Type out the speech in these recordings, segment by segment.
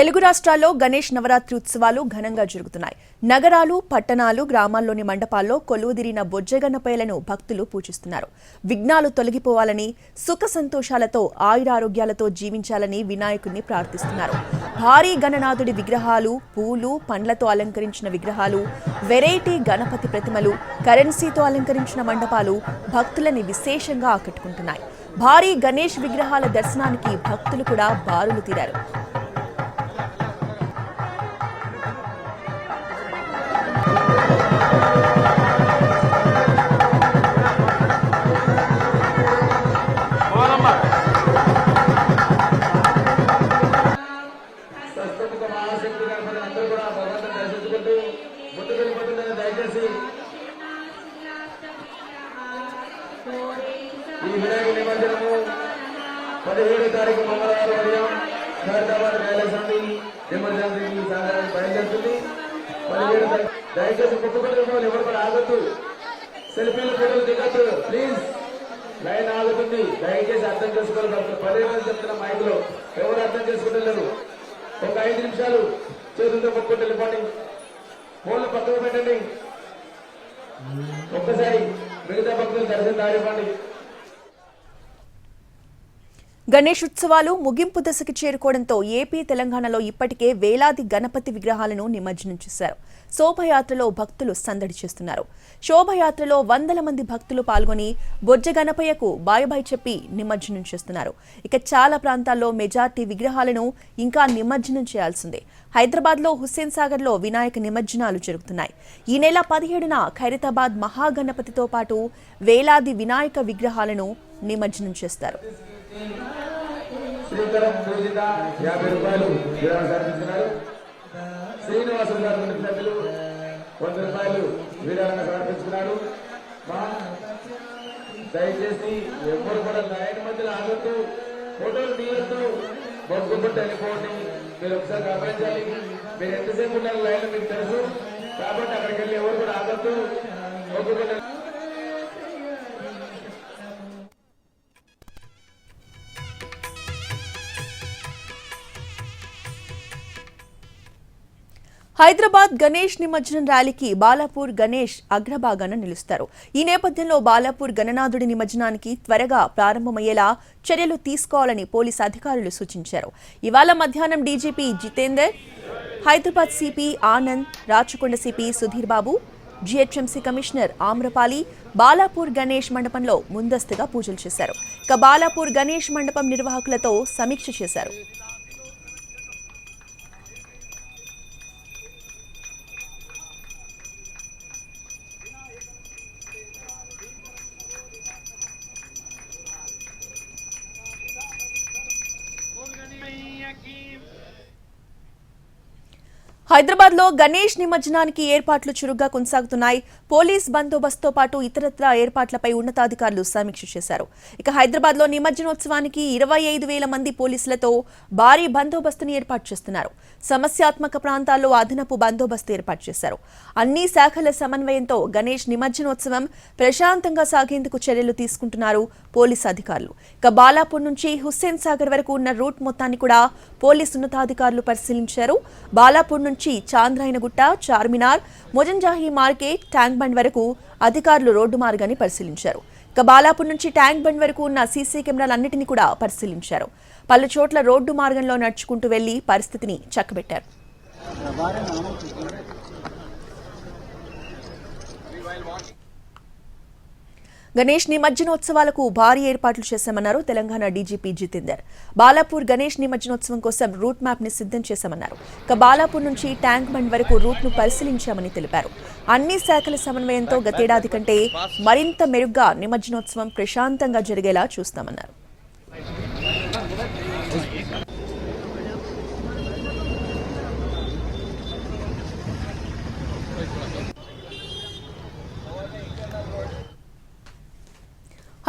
తెలుగు రాష్ట్రాల్లో గణేష్ నవరాత్రి ఉత్సవాలు ఘనంగా జరుగుతున్నాయి. నగరాలు పట్టణాలు గ్రామాల్లోని మండపాల్లో కొలువుదిరిన బొజ్జగన్నపేలను భక్తులు పూజిస్తున్నారు. విఘ్నాలు తొలగిపోవాలని సుఖ సంతోషాలతో ఆయురారోగ్యాలతో జీవించాలని వినాయకుడిని ప్రార్థిస్తున్నారు. భారీ గణనాథుడి విగ్రహాలు పూలు పండ్లతో అలంకరించిన విగ్రహాలు వెరైటీ గణపతి ప్రతిమలు కరెన్సీతో అలంకరించిన మండపాలు భక్తులని విశేషంగా ఆకట్టుకుంటున్నాయి. భారీ గణేష్ విగ్రహాల దర్శనానికి భక్తులు కూడా బారులు తీరారు. తారీఖు మంగళవారం ఉదయం ఖైరతాబాద్ రైల్వేస్వామి ఎమర్జెన్సీ సంఘానికి బయలుదేరుతుంది. పదిహేడు దయచేసి కుప్పకొండ ఎవరు కూడా ఆగొద్దు. సెల్ఫీలు ఫోటోలు దిగొద్దు. ప్లీజ్. లైన్ ఆగుతుంది. దయచేసి అర్థం చేసుకోవాలి భక్తులు పదే మంది చెప్తున్న మైకులో ఎవరు అర్థం చేసుకుంటలేరు ఒక ఐదు నిమిషాలు చేతులతో పట్టుకుంటూ వెళ్ళిపోండి. ఫోన్లు పక్కకు పెట్టండి. ఒక్కసారి మిగతా భక్తులు దర్శనం దారివ్వండి. గణేష్ ఉత్సవాలు ముగింపు దశకు చేరుకోవడంతో ఏపీ తెలంగాణలో ఇప్పటికే వేలాది గణపతి విగ్రహాలను నిమజ్జనం చేశారు. శోభయాత్రలో భక్తులు సందడి చేస్తున్నారు. శోభయాత్రలో వందల మంది భక్తులు పాల్గొని బొజ్జ గణపయ్యకు బాయ్ బాయ్ చెప్పి నిమజ్జనం చేస్తున్నారు. ఇక చాలా ప్రాంతాల్లో మెజార్టీ విగ్రహాలను ఇంకా నిమజ్జనం చేయాల్సిందే. హైదరాబాద్లో హుస్సేన్ సాగర్లో వినాయక నిమజ్జనాలు జరుగుతున్నాయి. ఈ నెల పదిహేడున ఖైరతాబాద్ మహాగణపతితో పాటు వేలాది వినాయక విగ్రహాలను నిమజ్జనం చేస్తారు. శ్రీకరం పూజిత యాభై రూపాయలు విరాళం సమర్పిస్తున్నారు శ్రీనివాసులు గారు కుటుంబ వంద రూపాయలు విరాళంగా సమర్పించుకున్నారు దయచేసి ఎవరు కూడా లైన్ మధ్యలో ఆగొద్దు. ఫోటోలు తీయొద్దు. బొగ్గుబుట్ట వెళ్ళిపోండి. మీరు ఒకసారి గమనించాలి. మీరు ఎంతసేపు ఉన్నారు లైన్ మీకు తెలుసు. కాబట్టి అక్కడికి వెళ్ళి ఎవరు కూడా ఆగొద్దు. బొగ్గుబుట్ట హైదరాబాద్ గణేష్ నిమజ్జనం ర్యాలీకి బాలాపూర్ గణేష్ అగ్రభాగాన నిలుస్తారు. ఈ నేపథ్యంలో బాలాపూర్ గణనాథుడి నిమజ్జనానికి త్వరగా ప్రారంభమయ్యేలా చర్యలు తీసుకోవాలని పోలీస్ అధికారులు సూచించారు. ఇవాళ మధ్యాహ్నం DGP Jitender Hyderabad CP Anand Rachakonda CP Sudheer Babu GHMC commissioner Amrapali Balapur Ganesh మండపంలో ముందస్తుగా పూజలు చేశారు. ఇక బాలాపూర్ గణేష్ మండపం నిర్వాహకులతో సమీక్ష చేశారు. హైదరాబాద్లో గణేష్ నిమజ్జనానికి ఏర్పాట్లు చురుగ్గా కొనసాగుతున్నాయి. పోలీస్ బందోబస్తుతో పాటు ఇతరత్ర ఏర్పాట్లపై ఉన్నతాధికారులు సమీక్ష చేశారు. ఇక హైదరాబాద్లో నిమజ్జనోత్సవానికి ఇరవై ఐదు వేల మంది పోలీసులతో భారీ బందోబస్తుని ఏర్పాటు చేస్తున్నారు. సమస్యాత్మక ప్రాంతాల్లో అదనపు బందోబస్తు ఏర్పాటు చేశారు. అన్ని శాఖల సమన్వయంతో గణేష్ నిమజ్జనోత్సవం ప్రశాంతంగా సాగేందుకు చర్యలు తీసుకుంటున్నారు పోలీసు అధికారులు. ఇక బాలాపూర్ నుంచి హుస్సేన్ సాగర్ వరకు ఉన్న రూట్ మొత్తాన్ని కూడా పోలీసు ఉన్నతాధికారులు పరిశీలించారు. బాలాపూర్ నుంచి Chandrayangutta Charminar Mozamjahi market Tank Bund వరకు అధికారులు రోడ్డు మార్గాన్ని పరిశీలించారు. ఇక బాలాపూర్ నుంచి ట్యాంక్ బండ్ వరకు ఉన్న సీసీ కెమెరాలన్నింటినీ కూడా పరిశీలించారు. పలు చోట్ల రోడ్డు మార్గంలో నడుచుకుంటూ వెళ్ళి పరిస్థితిని చక్కబెట్టారు. గణేష్ నిమజ్జనోత్సవాలకు భారీ ఏర్పాట్లు చేశామన్నారు తెలంగాణ డీజీపీ జితేందర్. బాలాపూర్ గణేష్ నిమజ్జనోత్సవం కోసం రూట్ మ్యాప్ని సిద్ధం చేశామన్నారు. ఇక బాలాపూర్ నుంచి ట్యాంక్ బండ్ వరకు రూట్ను పరిశీలించామని తెలిపారు. అన్ని శాఖల సమన్వయంతో గతేడాది కంటే మరింత మెరుగ్గా నిమజ్జనోత్సవం ప్రశాంతంగా జరిగేలా చూస్తామన్నారు.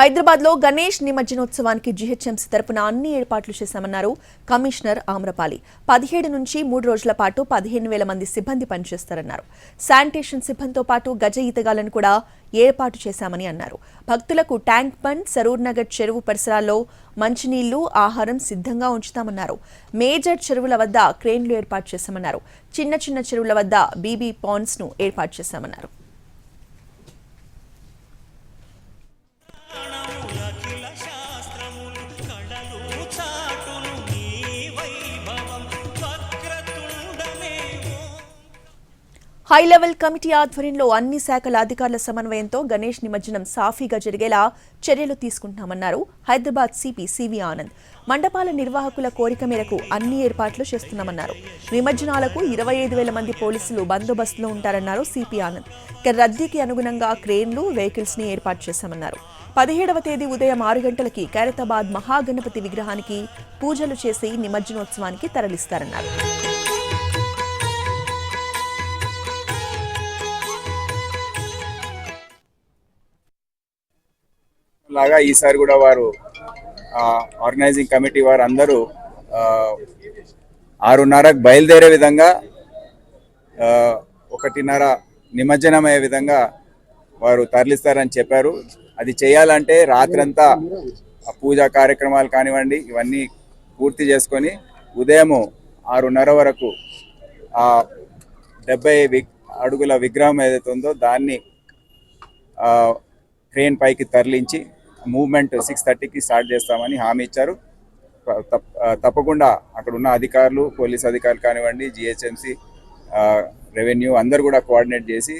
హైదరాబాద్లో గణేష్ నిమజ్జనోత్సవానికి జీహెచ్ఎంసీ తరపున అన్ని ఏర్పాట్లు చేశామన్నారు కమిషనర్ ఆమ్రపాలి. పదిహేడు నుంచి మూడు రోజుల పాటు పదిహేను వేల మంది సిబ్బంది పనిచేస్తారన్నారు. శానిటేషన్ సిబ్బందితో పాటు గజ ఈతగాలను కూడా ఏర్పాటు చేశామని అన్నారు. భక్తులకు ట్యాంక్ బండ్ సరూర్ నగర్ చెరువు పరిసరాల్లో మంచినీళ్ళు ఆహారం సిద్ధంగా ఉంచుతామన్నారు. మేజర్ చెరువుల వద్ద క్రేన్లు ఏర్పాటు చేశామన్నారు. చిన్న చిన్న చెరువుల వద్ద బీబీ పాండ్స్ను ఏర్పాటు చేశామన్నారు. హై లెవెల్ కమిటీ ఆధ్వర్యంలో అన్ని శాఖల అధికారుల సమన్వయంతో గణేష్ నిమజ్జనం సాఫీగా జరిగేలా చర్యలు తీసుకుంటున్నామన్నారు హైదరాబాద్ సిపి సివి ఆనంద్. మండపాల నిర్వాహకుల కోరిక మేరకు అన్ని ఏర్పాట్లు చేస్తున్నామన్నారు. నిమజ్జనాలకు ఇరవై ఐదు వేల మంది పోలీసులు బందోబస్తులో ఉంటారన్నారు సిపి ఆనంద్. ఇక రద్దీకి అనుగుణంగా క్రేన్లు వెహికల్స్ని ఏర్పాటు చేశామన్నారు. పదిహేడవ తేదీ ఉదయం ఆరు గంటలకి ఖైరతాబాద్ మహాగణపతి విగ్రహానికి పూజలు చేసి నిమజ్జనోత్సవానికి తరలిస్తారన్నారు. లాగా ఈసారి కూడా వారు ఆర్గనైజింగ్ కమిటీ వారు అందరూ ఆరున్నరకు బయలుదేరే విధంగా ఒకటిన్నర నిమజ్జనం అయ్యే విధంగా వారు తరలిస్తారని చెప్పారు. అది చేయాలంటే రాత్రంతా పూజా కార్యక్రమాలు కానివ్వండి ఇవన్నీ పూర్తి చేసుకొని ఉదయము ఆరున్నర వరకు ఆ డెబ్బై వి అడుగుల విగ్రహం ఏదైతే ఉందో దాన్ని ట్రైన్ పైకి తరలించి మూవ్మెంట్ సిక్స్ థర్టీకి స్టార్ట్ చేస్తామని హామీ ఇచ్చారు. తప్- తప్పకుండా అక్కడ ఉన్న అధికారులు పోలీస్ అధికారులు కానివ్వండి జిహెచ్ఎంసీ రెవెన్యూ అందరు కూడా కోఆర్డినేట్ చేసి